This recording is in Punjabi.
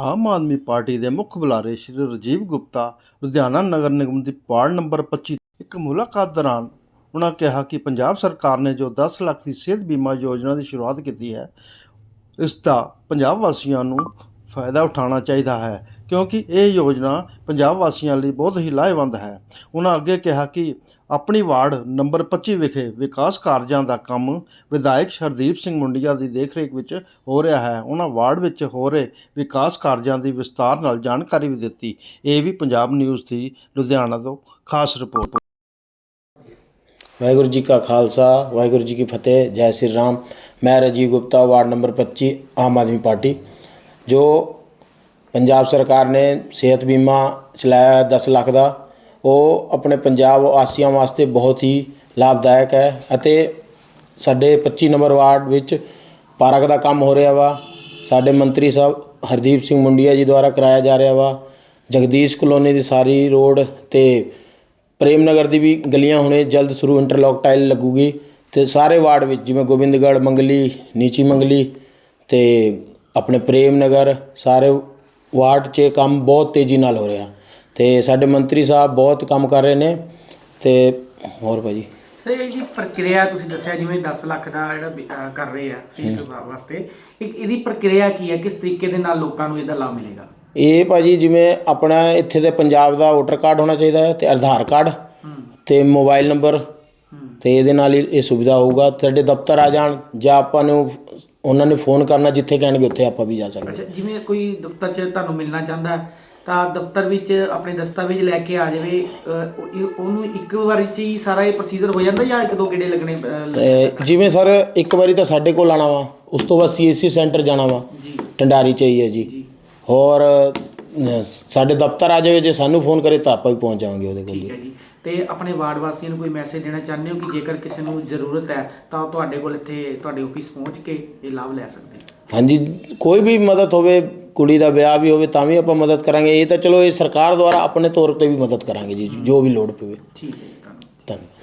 ਆਮ ਆਦਮੀ ਪਾਰਟੀ ਦੇ ਮੁੱਖ ਬੁਲਾਰੇ ਸ਼੍ਰੀ ਰਾਜੀਵ ਗੁਪਤਾ ਲੁਧਿਆਣਾ ਨਗਰ ਨਿਗਮ ਦੀ ਵਾਰਡ ਨੰਬਰ 25 ਇੱਕ ਮੁਲਾਕਾਤ ਦੌਰਾਨ ਉਹਨਾਂ ਕਿਹਾ ਕਿ ਪੰਜਾਬ ਸਰਕਾਰ ਨੇ ਜੋ 10 ਲੱਖ ਦੀ ਸਿਹਤ ਬੀਮਾ ਯੋਜਨਾ ਦੀ ਸ਼ੁਰੂਆਤ ਕੀਤੀ ਹੈ, ਇਸ ਦਾ ਪੰਜਾਬ ਵਾਸੀਆਂ ਨੂੰ ਫਾਇਦਾ ਉਠਾਉਣਾ ਚਾਹੀਦਾ ਹੈ। ਕਿਉਂਕਿ ਇਹ ਯੋਜਨਾ ਪੰਜਾਬ ਵਾਸੀਆਂ ਲਈ ਬਹੁਤ ਹੀ ਲਾਹੇਵੰਦ ਹੈ। ਉਹਨਾਂ ਅੱਗੇ ਕਿਹਾ ਕਿ ਆਪਣੀ ਵਾਰਡ ਨੰਬਰ 25 ਵਿਖੇ ਵਿਕਾਸ ਕਾਰਜਾਂ ਦਾ ਕੰਮ ਵਿਧਾਇਕ ਹਰਦੀਪ ਸਿੰਘ ਮੁੰਡੀਆ ਦੀ ਦੇਖਰੇਖ ਵਿੱਚ ਹੋ ਰਿਹਾ ਹੈ। ਉਹਨਾਂ ਵਾਰਡ ਵਿੱਚ ਹੋ ਰਹੇ ਵਿਕਾਸ ਕਾਰਜਾਂ ਦੀ ਵਿਸਤਾਰ ਨਾਲ ਜਾਣਕਾਰੀ ਵੀ ਦਿੱਤੀ। ਇਹ ਵੀ ਪੰਜਾਬ ਨਿਊਜ਼ ਦੀ ਲੁਧਿਆਣਾ ਤੋਂ ਖਾਸ ਰਿਪੋਰਟ। ਵਾਹਿਗੁਰੂ ਜੀ ਕਾ ਖਾਲਸਾ, ਵਾਹਿਗੁਰੂ ਜੀ ਕੀ ਫਤਿਹ, ਜੈ ਸ੍ਰੀ ਰਾਮ। ਮੈਂ Rajiv Gupta, ward number 25 Aam Aadmi party, ਜੋ ਪੰਜਾਬ ਸਰਕਾਰ ਨੇ ਸਿਹਤ ਬੀਮਾ ਚਲਾਇਆ ਦਸ ਲੱਖ ਦਾ। ਉਹ ਆਪਣੇ ਪੰਜਾਬ ਵਾਸੀਆਂ ਵਾਸਤੇ ਬਹੁਤ ਹੀ ਲਾਭਦਾਇਕ ਹੈ ਅਤੇ ਸਾਡੇ 25 ਨੰਬਰ ਵਾਰਡ ਵਿੱਚ ਪਾਰਕ ਦਾ ਕੰਮ ਹੋ ਰਿਹਾ ਵਾ। ਸਾਡੇ ਮੰਤਰੀ ਸਾਹਿਬ ਹਰਦੀਪ ਸਿੰਘ ਮੁੰਡੀਆ ਜੀ ਦੁਆਰਾ ਕਰਾਇਆ ਜਾ ਰਿਹਾ ਵਾ। ਜਗਦੀਸ਼ ਕਲੋਨੀ ਦੀ ਸਾਰੀ ਰੋਡ ਤੇ ਪ੍ਰੇਮ ਨਗਰ ਦੀ ਵੀ ਗਲੀਆਂ ਹੁਣੇ ਜਲਦ ਸ਼ੁਰੂ ਇੰਟਰਲੌਕ ਟਾਈਲ ਲੱਗੂਗੀ ਤੇ ਸਾਰੇ ਵਾਰਡ ਵਿੱਚ ਜਿਵੇਂ ਗੋਬਿੰਦਗੜ੍ਹ, ਮੰਗਲੀ, ਨੀਚੀ ਮੰਗਲੀ ਤੇ ਆਪਣੇ ਪ੍ਰੇਮ ਨਗਰ ਸਾਰੇ ਵਾਰਡ 'ਚ ਇਹ ਕੰਮ ਬਹੁਤ ਤੇਜ਼ੀ ਨਾਲ ਹੋ ਰਿਹਾ। ਤੇ ਸਾਡੇ ਮੰਤਰੀ ਸਾਹਿਬ ਬਹੁਤ ਕੰਮ ਕਰ ਰਹੇ ਨੇ ਤੇ ਹੋਰ ਭਾਜੀ। ਸਰ ਇਹ ਜੀ ਪ੍ਰਕਿਰਿਆ ਤੁਸੀਂ ਦੱਸਿਆ ਜਿਵੇਂ 10 ਲੱਖ ਦਾ ਜਿਹੜਾ ਵੀ, ਅਹ, ਕਰ ਰਹੇ ਆ ਵਿਭਾਗ ਵਾਸਤੇ ਇੱਕ ਇਹਦੀ ਪ੍ਰਕਿਰਿਆ ਕੀ ਹੈ? ਕਿਸ ਤਰੀਕੇ ਦੇ ਨਾਲ ਲੋਕਾਂ ਨੂੰ ਇਹਦਾ ਲਾਭ ਮਿਲੇਗਾ? ਇਹ ਭਾਜੀ ਜਿਵੇਂ ਆਪਣਾ ਇੱਥੇ ਦੇ ਪੰਜਾਬ ਦਾ ਵੋਟਰ ਕਾਰਡ ਹੋਣਾ ਚਾਹੀਦਾ ਹੈ ਤੇ ਆਧਾਰ ਕਾਰਡ ਹੂੰ। ਤੇ ਮੋਬਾਈਲ ਨੰਬਰ ਹੂੰ। ਤੇ ਇਹਦੇ ਨਾਲ ਹੀ ਇਹ ਸੁਵਿਧਾ ਹੋਊਗਾ। ਸਾਡੇ ਦਫ਼ਤਰ ਆ ਜਾਣ ਜਾਂ ਆਪਾਂ ਨੂੰ ਉਹਨਾਂ ਨੇ ਫੋਨ ਕਰਨਾ ਜਿੱਥੇ ਕਹਿਣਗੇ ਉੱਥੇ ਆਪਾਂ ਵੀ ਜਾ ਸਕਦੇ ਅੱਛਾ ਜਿਵੇਂ ਕੋਈ ਦਫ਼ਤਰ 'ਚ ਤੁਹਾਨੂੰ ਮਿਲਣਾ ਚਾਹੁੰਦਾ ਹੈ, ਤਾਂ ਦਫ਼ਤਰ ਵਿੱਚ ਆਪਣੇ ਦਸਤਾਵੇਜ਼ ਲੈ ਕੇ ਆ ਜਾਵੇ ਅਹ, ਉਹ- ਇਹ- ਉਹਨੂੰ ਇੱਕ ਵਾਰੀ 'ਚ ਹੀ ਸਾਰਾ ਇਹ ਪ੍ਰੋਸੀਜਰ ਹੋ ਜਾਂਦਾ ਜਾਂ ਇੱਕ ਦੋ ਗੇੜੇ ਲੱਗਣੇ ਅਹ, ਅਹ ਜਿਵੇਂ ਸਰ ਇੱਕ ਵਾਰੀ ਤਾਂ ਸਾਡੇ ਕੋਲ ਆਣਾ ਵਾ ਉਸ ਤੋਂ ਬਾਅਦ ਸੀਐਸਸੀ ਸੈਂਟਰ ਜਾਣਾ ਵਾ ਜੀ। ਟੰਡਾਰੀ ਚਾਹੀਏ ਜੀ। ਜੀ। ਹੋਰ ਅਹ, ਸਾਡੇ ਦਫ਼ਤਰ ਆ ਜਾਵੇ ਜੇ ਸਾਨੂੰ ਫੋਨ ਕਰੇ ਤਾਂ ਆਪਾਂ ਵੀ ਪਹੁੰਚ ਜਾਵਾਂਗੇ ਉਹਦੇ ਕੋਲ ਠੀਕ ਹੈ ਜੀ। ਤੇ ਆਪਣੇ ਵਾਰਡ ਵਾਸੀਆਂ ਨੂੰ ਕੋਈ ਮੈਸੇਜ ਦੇਣਾ ਚਾਹੁੰਦੇ ਹੋ ਕਿ ਜੇਕਰ ਕਿਸੇ ਨੂੰ ਜ਼ਰੂਰਤ ਹੈ ਤਾਂ ਉਹ ਤੁਹਾਡੇ ਕੋਲ ਇੱਥੇ ਤੁਹਾਡੇ ਆਫਿਸ ਪਹੁੰਚ ਕੇ ਇਹ ਲਾਭ ਲੈ ਸਕਦੇ ਹੈ ਹਾਂਜੀ ਕੋਈ ਵੀ ਮਦਦ ਹੋਵੇ ਕੁੜੀ ਦਾ ਵਿਆਹ ਵੀ ਹੋਵੇ ਤਾਂ ਵੀ ਆਪਾਂ ਮਦਦ ਕਰਾਂਗੇ। ਇਹ ਤਾਂ ਚਲੋ ਇਹ ਸਰਕਾਰ ਦੁਆਰਾ ਆਪਣੇ ਤੌਰ ਤੇ ਵੀ ਮਦਦ ਕਰਾਂਗੇ ਜੀ ਜੋ ਵੀ ਲੋੜ ਪਵੇ। ਠੀਕ ਹੈ ਧੰਨਵਾਦ।